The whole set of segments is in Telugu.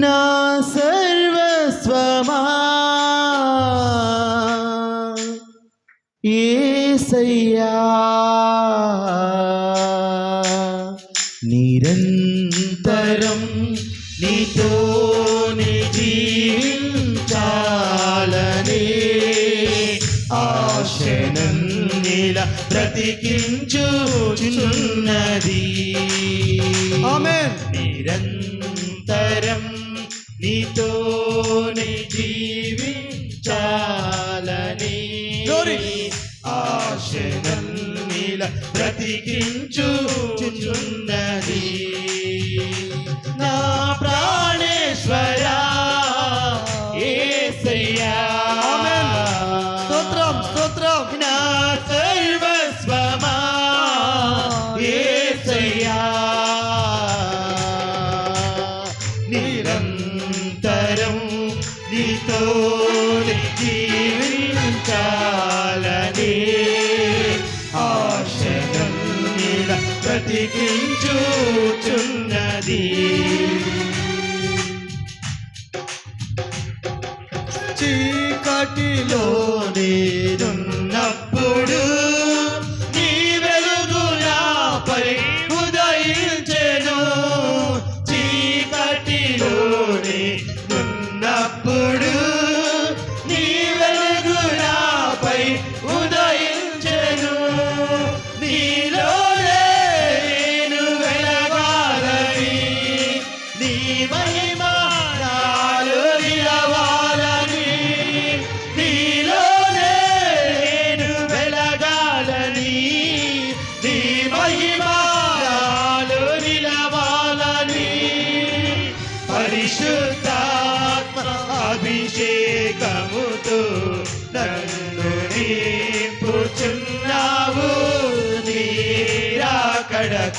నా సర్వస్వమా బ్రతికించు. చున్న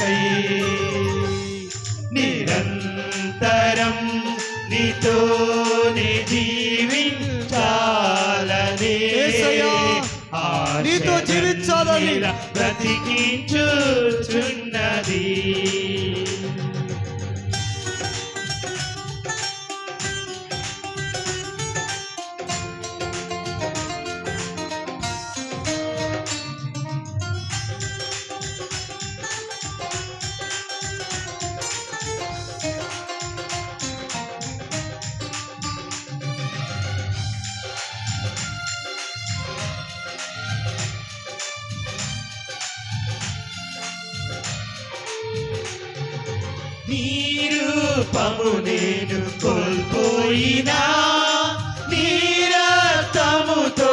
నాకై నిరంతరం నీతోనే జీవించాలని జీవించాలని. చూచున్నది నీరు రూపము నేను కోల్పోయినా నీ రక్తముతో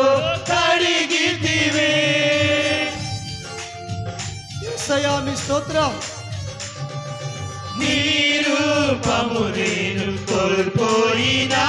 నేను కోల్పోయినా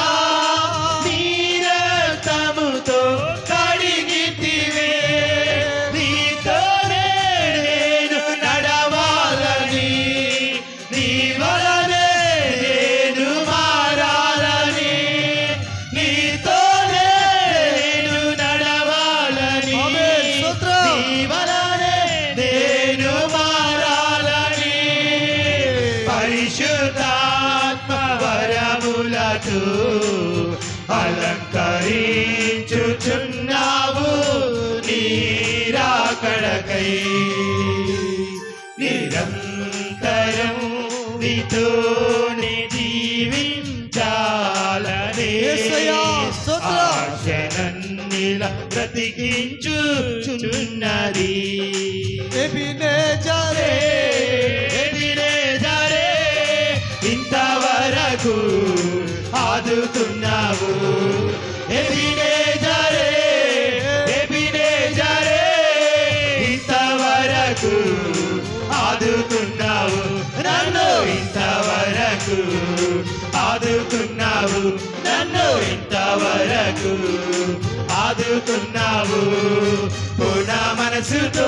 చేసు అలంకరించుచున్నావు నీరాకడకై నిరంతరం నితో జీవించాలనే ఆశనన్నిల బ్రతికించుచున్నది. ఆదుకున్నావు నన్ను ఇంతవరకు ఆదుకున్నావు నా మనసుతో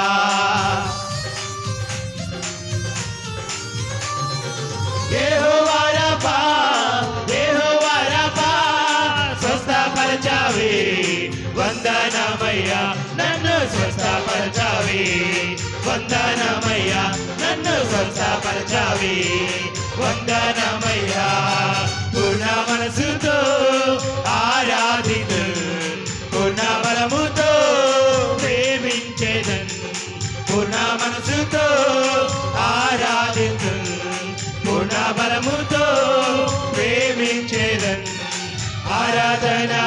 స్వస్థపరచావి వందనమయ్యా నన్ను స్వస్థపరచావి. వందనమయ్యా పూర్ణ మనసుతో ఆరాధితు పూర్ణ బలముతో ప్రేమించేదన్. పూర్ణ మనసుతో ఆరాధితు పూర్ణ బలముతో ప్రేమించేదన్. ఆరాధనా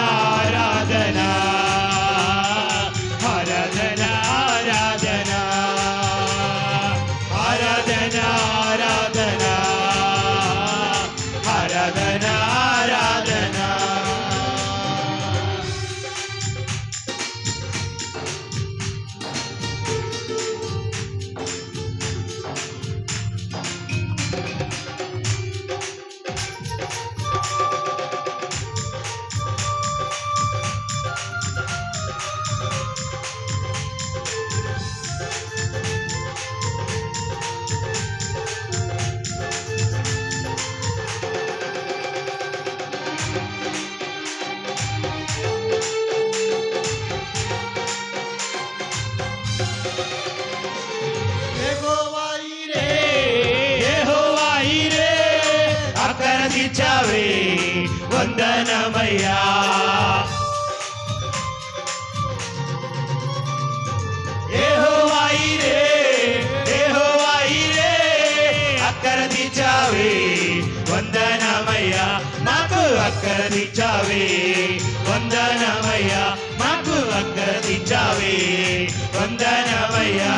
ఘనమయ్యా వందనమయ్యా నాకు అక్కడిచ్చావే వందనమయ్యా నాకు అక్కడిచ్చావే వందనమయ్యా.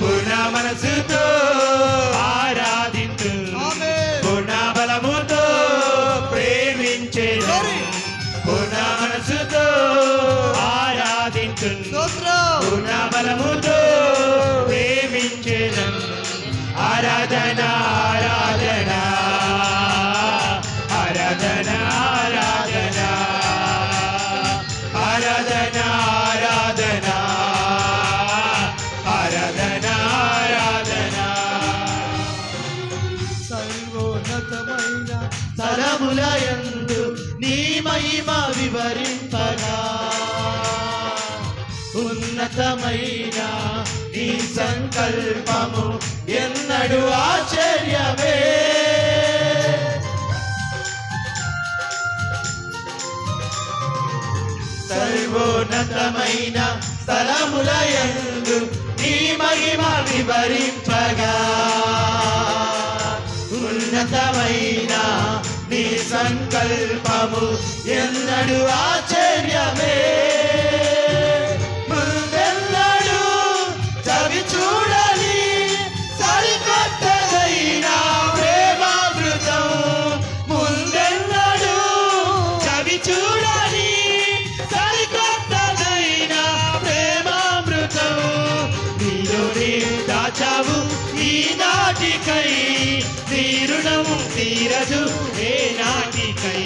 పూర్ణ మనసుతో ఉన్నతమైన నీ సంకల్పము ఎన్నడు ఆశ్చర్యమే. సర్వోన్నతమైన స్థలములయందు నీ మహిమ వివరింపగా. ఉన్నతమైన నీ సంకల్పము ఎన్నడు ఆశ్చర్యమే. నాటికై తీరుణము తీరదు ఏ నాటికై.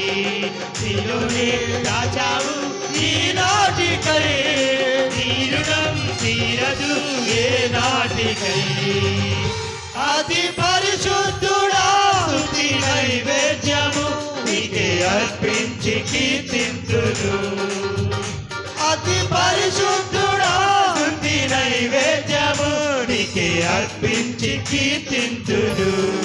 తిరునే రాజావు ఈ నాటికై తీరుణం తీరదు ఏ నాటికై. అతి పరిశుద్ధుడా స్థుతి నైవేద్యము నీకే అర్పించి కీర్తింతులు అతి పరిశుద్ధుడా స్థుతి నైవేద్యం అర్పించి కీర్తింతుడు.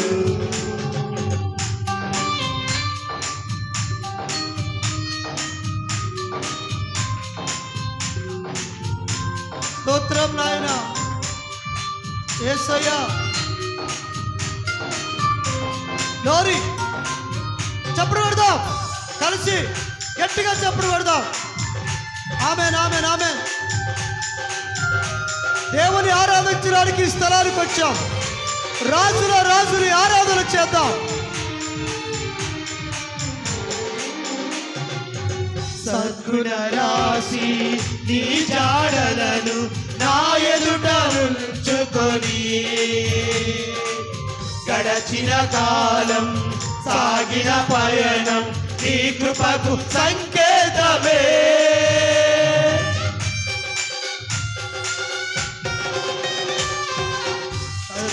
స్తోత్రం నాయన. ఏసయ్యా. గౌరీ చప్పుడు పెడదాం. కలిసి గట్టిగా చప్పుడు పెడదాం. ఆమె నామె నామె దేవుని ఆరాధించడానికి ఈ స్థలానికి వచ్చాం. రాజుల రాజుని ఆరాధన చేద్దాం. సద్గుణ రాశి నీ జాడలను నా ఎదుట ఉంచుకొని గడచిన కాలం సాగిన పయనం నీ కృపకు సంకేతమే.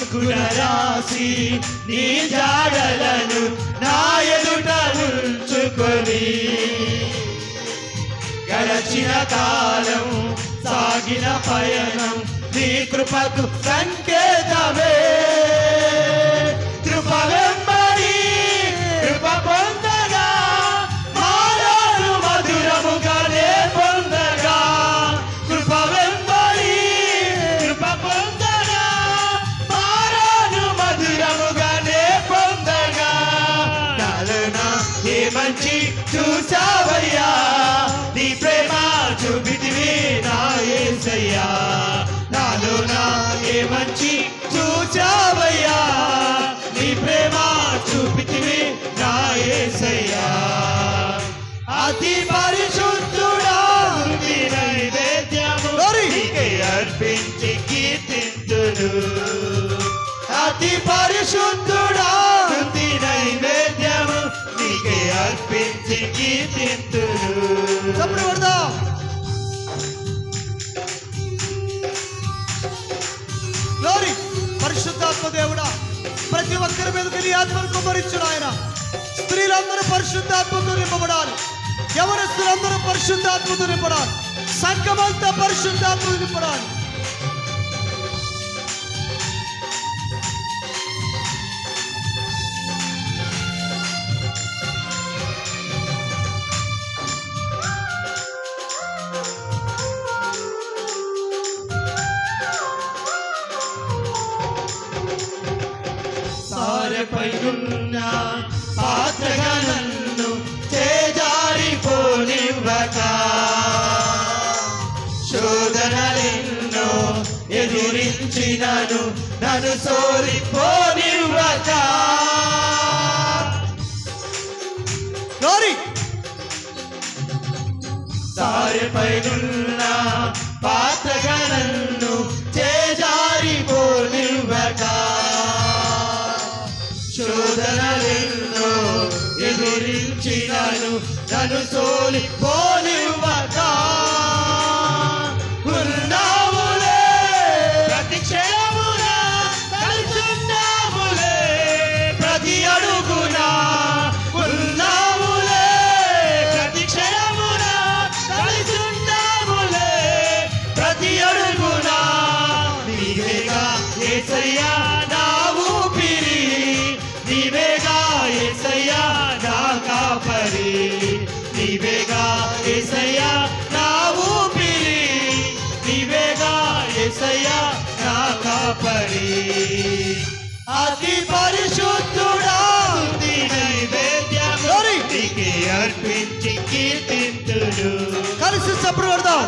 సద్గుణ రాశి నీ జాడలను నా ఎదుట ఉంచుకొని గడచిన కాలం సాగిన పయనం నీ కృపకు సంకేతమే. అర్పించి కీర్తింతును చప్పుడు కొడదాం గ్లోరీ పరిశుద్ధాత్మ దేవుడా ప్రతి ఒక్కరి మీదకి నీ ఆత్మను కుమ్మరించుడు ఆయన స్త్రీలందరూ పరిశుద్ధాత్మతో నింపబడాలి. యవనస్తులందరూ పరిశుద్ధాత్మతో నింపడాలి. సంఘమంతా పరిశుద్ధాత్మతో నింపడాలి. నన్ను సోరిపోనివ్వక గ్లోరీ సారెపై ఉన్న పాత్రగా నన్ను చేజారిపోనివ్వక శోధనలెన్నో ఎదురించినను నన్ను సోలి అతి పరిశుద్ధుడా అర్పించి కీర్తింతుడు. కలిసి చప్పుడు కొడదాం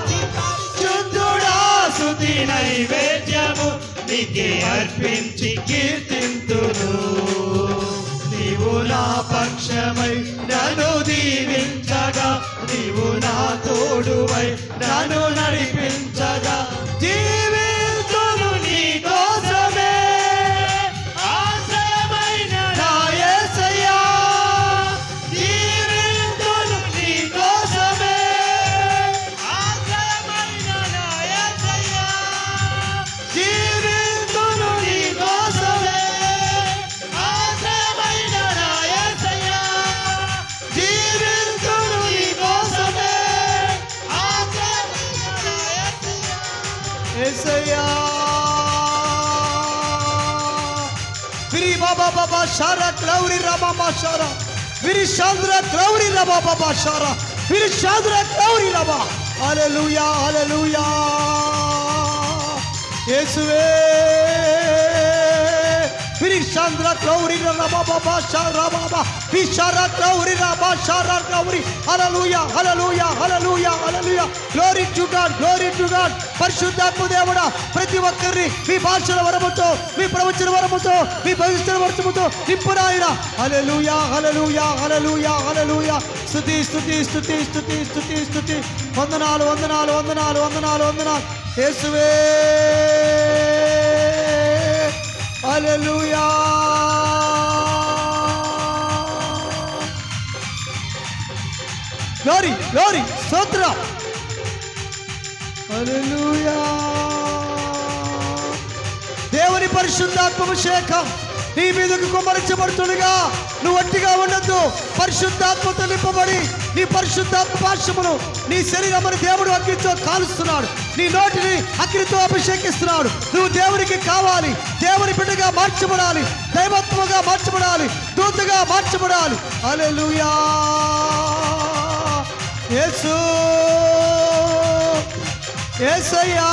శుద్ధుడా స్తుతి నైవేద్యము నీకే అర్పించి కీర్తింతును నీవు నా పక్షమై నన్ను దీవించగా నీవు నా తోడువై నన్ను నడిపించగా. Baba Shara, Krauri Rabama Shara, Virishandra, Krauri Rabba Baba Shara, Virichandra Krauri Rabba. Hallelujah, Hallelujah. Yes, way. Hallelujah hallelujah యేసువే Virishandra Glory Rababa Sharababa Vishara Glory Rabba Shara Glory Hallelujah Hallelujah Hallelujah Hallelujah. Glory to God Glory to God. పరిశుద్ధాత్మ దేవుడా ప్రతి ఒక్కరిని మీ భాషల వరముతో మీ ప్రవచన వరముతో మీ భవిష్యత్తు వరముతో నింపునాయన హల్లెలూయా హల్లెలూయా హల్లెలూయా హల్లెలూయా స్తుతి స్తుతి స్తుతి స్తుతి స్తుతి స్తుతి. వందనాలు వందనాలు వందనాలు వందనాలు వందనాలు. యేసువే. హల్లెలూయా స్తోత్రం. హల్లెలూయా. దేవుని పరిశుద్ధాత్మభిషేకం నీ మీదకు కుమ్మరించబడుతుండగా నువ్వు ఒట్టిగా ఉండొద్దు. పరిశుద్ధాత్మతో నింపబడి నీ పరిశుద్ధాత్మ భాషమును నీ శరీరమని దేవుడు అగ్నితో కాలుస్తున్నాడు. నీ నోటిని అగ్నితో అభిషేకిస్తున్నాడు. నువ్వు దేవునికి కావాలి. దేవుని బిడ్డగా మార్చబడాలి. దైవత్వగా మార్చబడాలి. దూతగా మార్చబడాలి. హల్లెలూయా. యేసు. యేసయ్యా.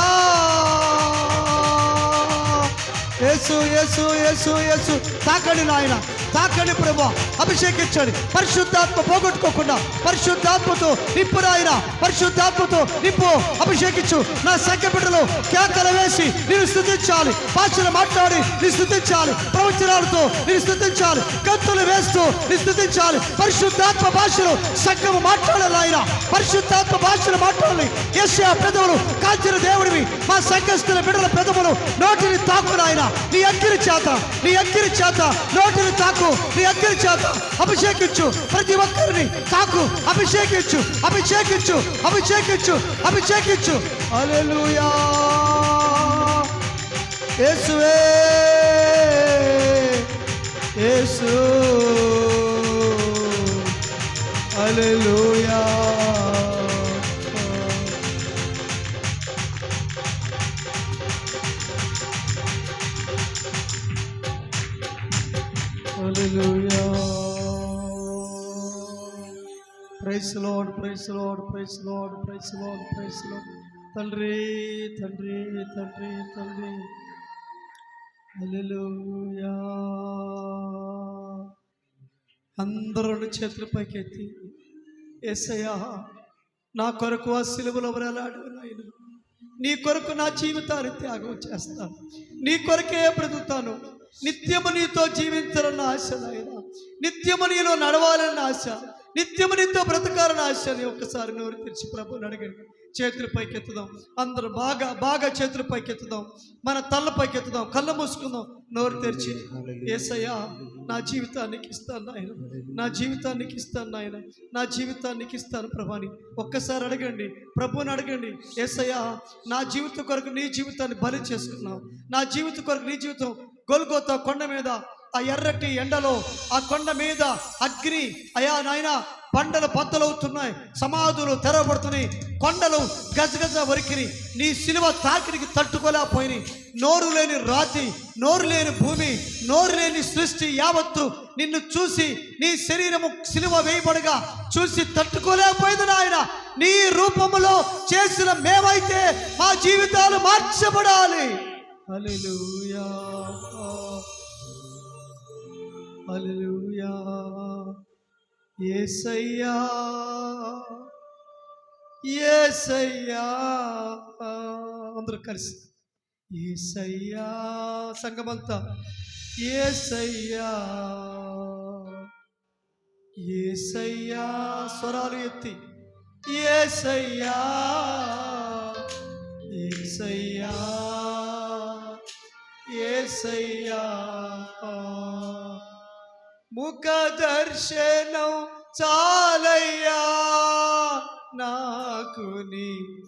యేసు యేసు యేసు యేసు. తాకండి నాయన. తాకండి ప్రభు అభిషేకించండి. పరిశుద్ధాత్మ పోగొట్టుకోకుండా పరిశుద్ధాత్మతో నింపు నాయన పరిశుద్ధాత్మతో నింపు అభిషేకించు. నా సంఖ్య బిడ్డలు కేకలు వేసి నేను స్థుతించాలి. భాషలు మాట్లాడి నీ స్థుతించాలి. ప్రవచనాలతో నేను స్థుతించాలి. కత్తులు వేస్తూ నీ స్థుతించాలి. పరిశుద్ధాత్మ భాషలు సంఘము మాట్లాడాలి ఆయన. పరిశుద్ధాత్మ భాషలు మాట్లాడాలి. యెషయా పెదవులు కాల్చిన దేవుడివి. మా సంఘస్థుల బిడ్డల పెదవులు నోటిని తాకు నాయన నీ అగ్గిరి చేత నీ అగ్గిరి చేత నోటిని తాకు నీ అగ్గిరి చేత అభిషేకించు. ప్రతి ఒక్కరిని తాకు అభిషేకించు అభిషేకించు అభిషేకించు అభిషేకించు. హల్లెలూయా. యేసువే. Yesu. Hallelujah. Praise lord praise lord praise lord praise lord praise lord తండ్రి తండ్రి తండ్రి తండ్రి హల్లెలూయా అందరూ రెండు చేతుల పైకి ఎత్తి ఏసయ్యా నా కొరకు ఆ సిలువలో వేలాడు నాయన? నీ కొరకు నా జీవితాన్ని త్యాగం చేస్తాను. నీ కొరకే బ్రతుకుతాను. నిత్యము నీతో జీవించాలన్న ఆశ నాయన. నిత్యము నీలో నడవాలన్న ఆశ. నిత్యము నీతో బ్రతకాలన్న ఆశ అని ఒక్కసారి నోరు తెరిచి ప్రభుని అడగండి. చేతులు పైకెత్తుదాం. అందరూ బాగా బాగా చేతులు పైకెత్తుదాం. మన తల్ల పైకెత్తుదాం. కళ్ళ మూసుకుందాం. నోరు తెరిచి ఏసయ్యా నా జీవితానికి ఇస్తాను నాయన. నా జీవితానికి ఇస్తాను నాయన. నా జీవితానికి ఇస్తాను ప్రభాని. ఒక్కసారి అడగండి. ప్రభుని అడగండి. ఏసయ్యా నా జీవితం కొరకు నీ జీవితాన్ని బలి చేసుకున్నావు. నా జీవితం కొరకు నీ జీవితం గొల్గోత కొండ మీద ఆ ఎర్రటి ఎండలో ఆ కొండ మీద అగ్ని అయా నాయన బండలు బద్దలవుతున్నాయి సమాధులు తెరవబడుతున్నాయి కొండలు గజగజ వరికిని నీ సిలువ తాకిడికి తట్టుకోలేకపోయినాయి. నోరు లేని రాతి నోరు లేని భూమి నోరు లేని సృష్టి యావత్తు నిన్ను చూసి నీ శరీరము సిలువ వేయబడగా చూసి తట్టుకోలేకపోయింది నాయన. నీ రూపములో చేసిన మేమైతే మా జీవితాలు మార్చబడాలి. అలెలుయా హల్లెలూయా. యేసయ్యా యేసయ్యా అందరూ కలిసి. యేసయ్యా సంగమంతా యేసయ్యా యేసయ్యా స్వరాలు ఎత్తి. యేసయ్యా యేసయ్యా యేసయ్యా ముఖ దర్శనం చాలయ్యా నాకు నీ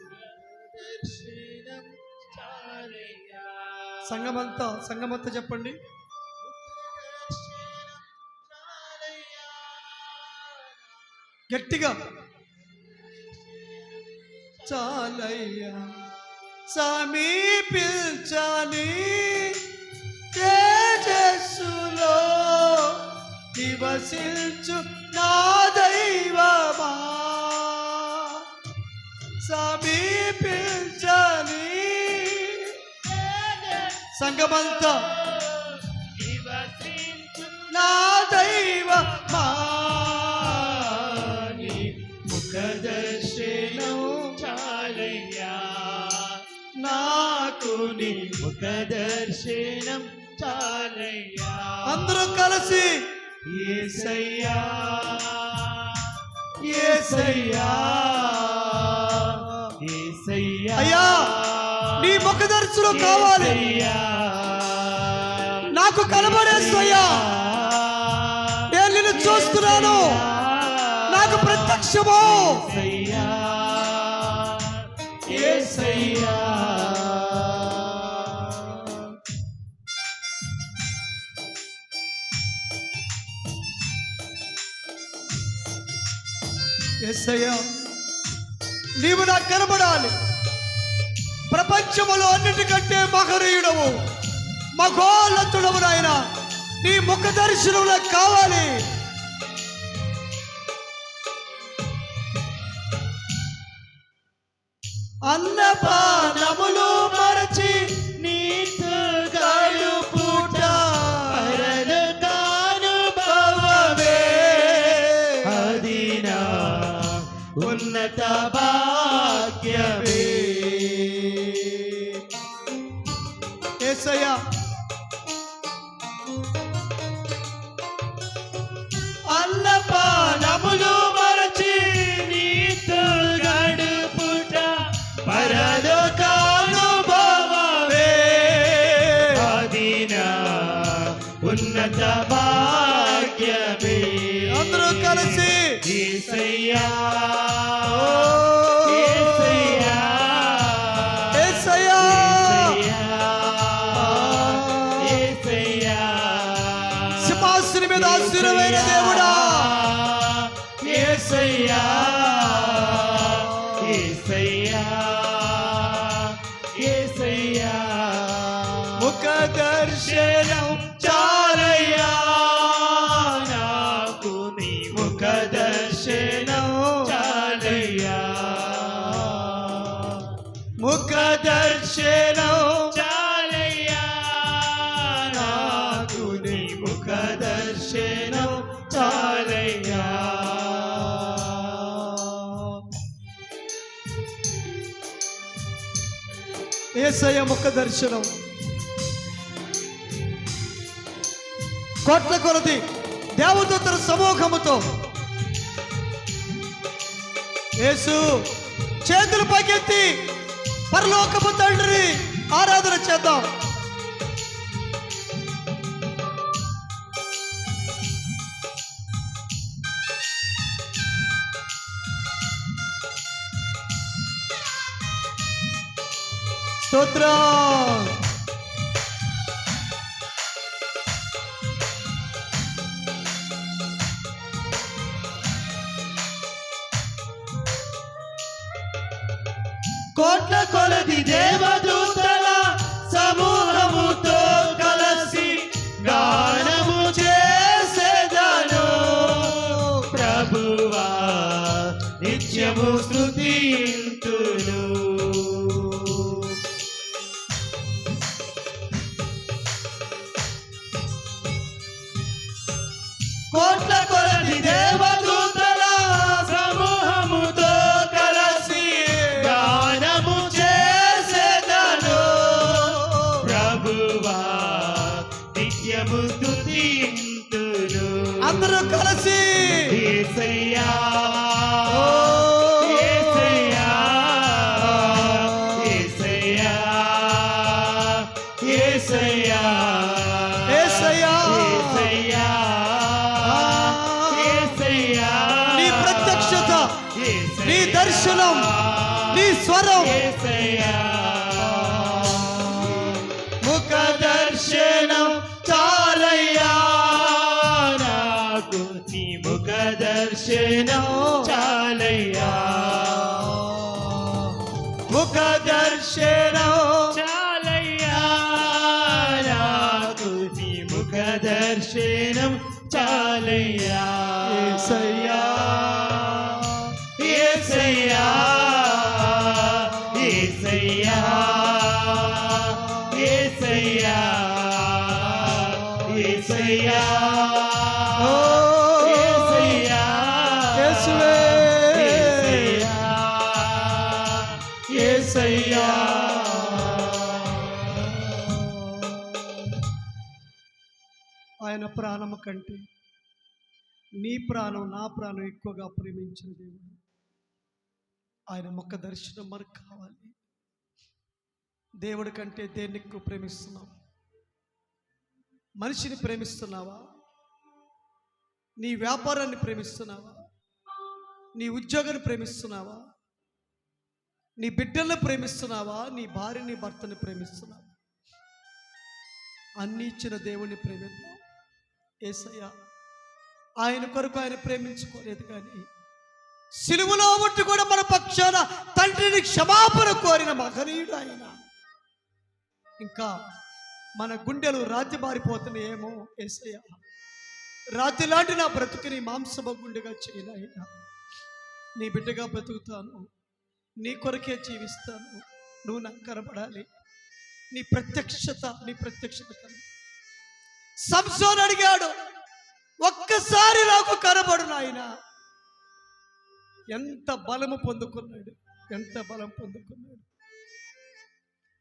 సంగమంతా సంగమంతా చెప్పండి. గట్టిగా. చాలయ్యా. సమీపించని తేజస్సులో నివసించు నా దైవమా? సమీపించని సంగమంతా నా దైవమా? నీ ముఖ దర్శనం చాలయ్యా. నాకు నీ ముఖ దర్శనం చాలయ్యా అందరూ కలిసి ఏసయ్యా ఏసయ్యా ఏసయ్యా. అయ్యా, నీ ముఖ దర్శనం కావాలి. నాకు కనబడేస్తయ్యా నేను నిన్ను చూస్తున్నాను. నాకు ప్రత్యక్షము. ఏసయ్యా ఏసయ్యా. ఏసయ్యా నీవు నాకు కనబడాలి. ప్రపంచములో అన్నిటికంటే మహనీయుడవు. మఘోన్నతుడవు నాయన. నీ ముఖ దర్శనం నాకు కావాలి. అన్నపానములు ఏసయ ముఖ దర్శనం. కోట్ల కొలది దేవదూతల సమూహముతో. యేసు చేతులు పైకెత్తి పరలోకపు తండ్రిని ఆరాధన చేద్దాం. స్తోత్రం. కోట్ల కొలది దేవదు కోట్ల ముఖ దర్శనం చాలయ్యా నాకు నీ ముఖ దర్శనం చాలయ్యా. యేసయ్యా. ఏసయ్యా ఏసయ్యా ఏసయ్యా ఏసయ్యా. కంటే నీ ప్రాణం నా ప్రాణం ఎక్కువగా ప్రేమించిన దేవుడు. ఆయన మొక్క దర్శనం మనకు కావాలి. దేవుడి కంటే దేన్ని ఎక్కువ ప్రేమిస్తున్నావు? మనిషిని ప్రేమిస్తున్నావా? నీ వ్యాపారాన్ని ప్రేమిస్తున్నావా? నీ ఉద్యోగాన్ని ప్రేమిస్తున్నావా? నీ బిడ్డలను ప్రేమిస్తున్నావా? నీ భార్యని భర్తని ప్రేమిస్తున్నావా? అన్నీ ఇచ్చిన దేవుణ్ణి ప్రేమిద్దాం. ఏసయ్య ఆయన కొరకు ఆయన ప్రేమించుకోలేదు కానీ సిలువలో ఉండి కూడా మన పక్షాన తండ్రిని క్షమాపణ కోరిన మహనీయుడు ఆయన. ఇంకా మన గుండెలు రాతి మారిపోతున్నాయేమో ఏసయ్య. రాతి లాంటి నా బ్రతుకుని మాంసభ గుండెగా చేయనాయన నీ బిడ్డగా బ్రతుకుతాను. నీ కొరకే జీవిస్తాను. నువ్వు నాకు నీ ప్రత్యక్షత నీ ప్రత్యక్షత కను సంసోన్ అడిగాడు ఒక్కసారి నాకు కనబడు నాయన. ఎంత బలము పొందుకున్నాడు ఎంత బలం పొందుకున్నాడు.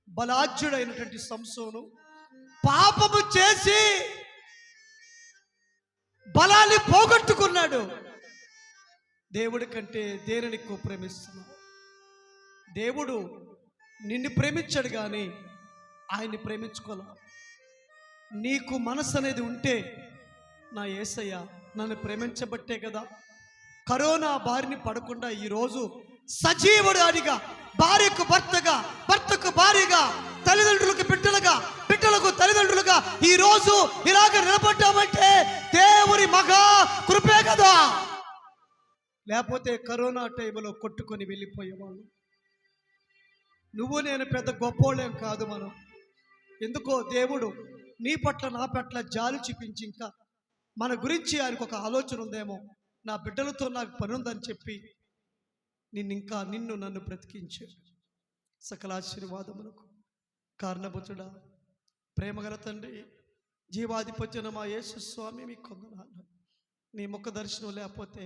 బలాజ్యుడైనటువంటి సంసోను పాపము చేసి బలాన్ని పోగొట్టుకున్నాడు. దేవుడి కంటే దేనిని ఎక్కువ ప్రేమిస్తున్నావు? దేవుడు నిన్ను ప్రేమించాడు కానీ ఆయన్ని ప్రేమించుకోలే నీకు మనసు అనేది ఉంటే నా ఏసయ్య నన్ను ప్రేమించబట్టే కదా. కరోనా బారిని పడకుండా ఈరోజు సజీవుడు అడిగా భార్యకు భర్తగా భర్తకు భార్యగా తల్లిదండ్రులకు బిడ్డలుగా బిడ్డలకు తల్లిదండ్రులుగా ఈ రోజు ఇలాగ నిలబడ్డామంటే దేవుని మగా కృపే కదా. లేకపోతే కరోనా టైంలో కొట్టుకొని వెళ్ళిపోయేవాళ్ళు. నువ్వు నేను పెద్ద గొప్పోళ్ళేం కాదు మనం. ఎందుకో దేవుడు నీ పట్ల నా పట్ల జాలి చూపించి ఇంకా మన గురించి ఆయనకు ఒక ఆలోచన ఉందేమో. నా బిడ్డలతో నాకు పని ఉందని చెప్పి నిన్ను ఇంకా నిన్ను నన్ను బ్రతికించు. సకల ఆశీర్వాదములకు కారణభుతుడా ప్రేమగల తండ్రి జీవాధిపత్యన మా యేసు స్వామి కొందనాలు నీ ముఖ దర్శనం లేకపోతే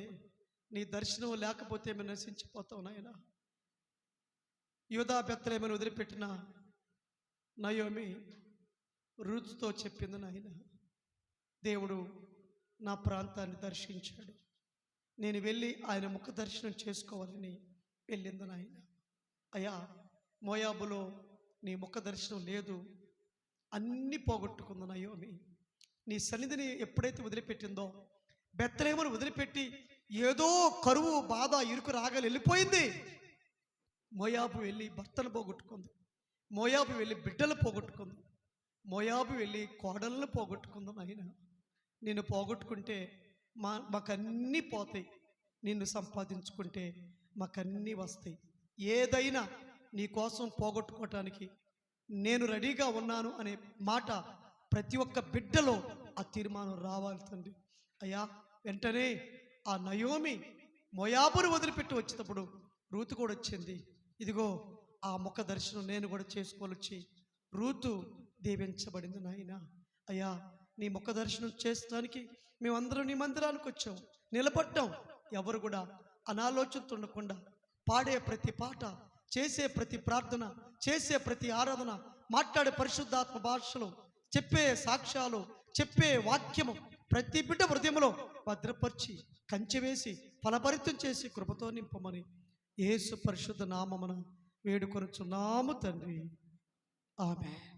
నీ దర్శనం లేకపోతే మేము నశించిపోతావు నాయనా. యూదా బెత్తలేమని వదిలిపెట్టిన నయోమి రుతుతో చెప్పింది నాయన. దేవుడు నా ప్రాంతాన్ని దర్శించాడు. నేను వెళ్ళి ఆయన ముఖ దర్శనం చేసుకోవాలని వెళ్ళింది నాయన. అయ్యా మోయాబులో నీ ముఖ దర్శనం లేదు. అన్నీ పోగొట్టుకుంది నయోమి నీ సన్నిధిని ఎప్పుడైతే వదిలిపెట్టిందో బెత్తలేమని వదిలిపెట్టి ఏదో కరువు బాధ ఇరుకు రాగలి వెళ్ళిపోయింది. మోయాబు వెళ్ళి భర్తను పోగొట్టుకుంది. మోయాబు వెళ్ళి బిడ్డలు పోగొట్టుకుంది. మోయాబు వెళ్ళి కోడలను పోగొట్టుకుందాం ఆయన నిన్ను పోగొట్టుకుంటే మా మాకన్నీ పోతాయి. నిన్ను సంపాదించుకుంటే మాకన్నీ వస్తాయి. ఏదైనా నీ కోసం పోగొట్టుకోవటానికి నేను రెడీగా ఉన్నాను అనే మాట ప్రతి ఒక్క బిడ్డలో ఆ తీర్మానం రావాలి తండ్రి. అయ్యా వెంటనే ఆ నయోమి మొయాబును వదిలిపెట్టి వచ్చేటప్పుడు రూతు కూడా వచ్చింది. ఇదిగో ఆ ముఖ దర్శనం నేను కూడా చేసుకోవాలొచ్చి రూతు దీవించబడింది నాయన. అయ్యా నీ ముఖ దర్శనం చేసడానికి మేమందరం నీ మందిరానికి వచ్చాం. నిలబడ్డాం. ఎవరు కూడా అనాలోచనతో ఉండకుండా పాడే ప్రతి పాట చేసే ప్రతి ప్రార్థన చేసే ప్రతి ఆరాధన మాట్లాడే పరిశుద్ధాత్మ భాషలు చెప్పే సాక్ష్యాలు చెప్పే వాక్యము ప్రతి బిడ్డ హృదయంలో భద్రపరిచి కంచె వేసి ఫలభరితం చేసి కృపతో నింపమని ఏసు పరిశుద్ధ నామమున వేడుకొనుచున్నాము తండ్రి. ఆమె